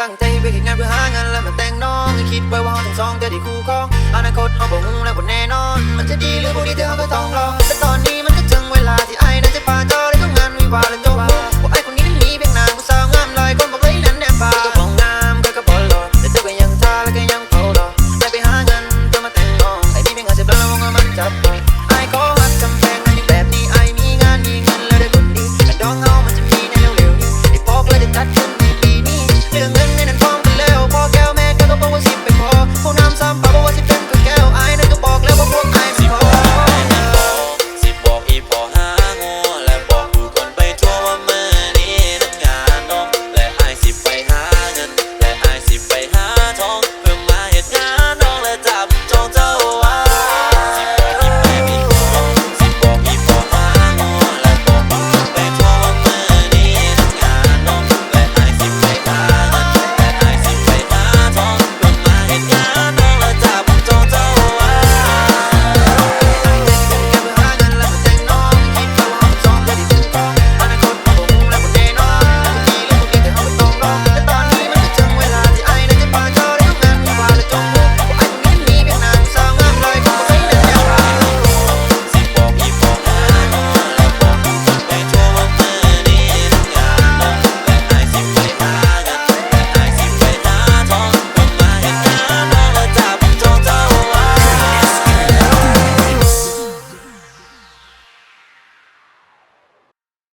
ตั้งใจไปเห็นงานเพื่อหางานและมาแต่งน้องคิดไว้ว่าทั้งสองจะได้คู่ครองอนาคตเขาบอกงและบนแน่นอน มันจะดีหรือบ่ดีเธอก็ต้องลองแต่ตอน